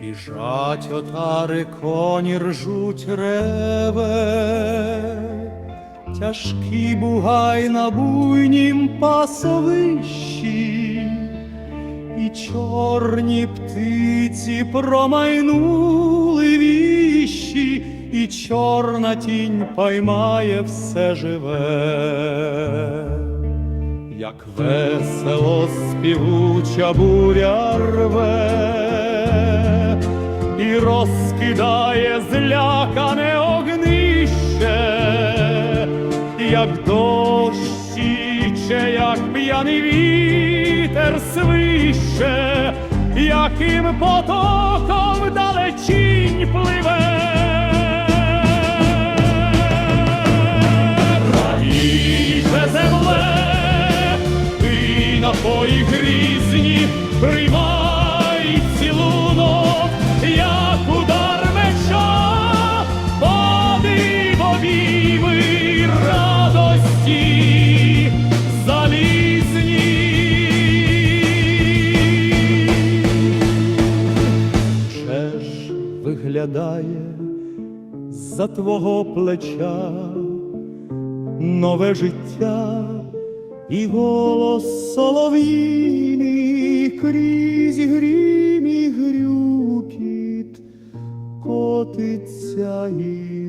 Біжать отари, коні ржуть реве, тяжкий бугай на буйнім пасовищі, і чорні птиці промайнули віщі, і чорна тінь поймає все живе. Як весело співуча буря рве розкидає злякане огнище, як дощ січе, як п'яний вітер свище, яким потоком далечінь пливе. Раніше земле, ти напої грізні, приймай виглядає за твого плеча. Нове життя і голос солов'їний крізь грім і грюкіт котиться і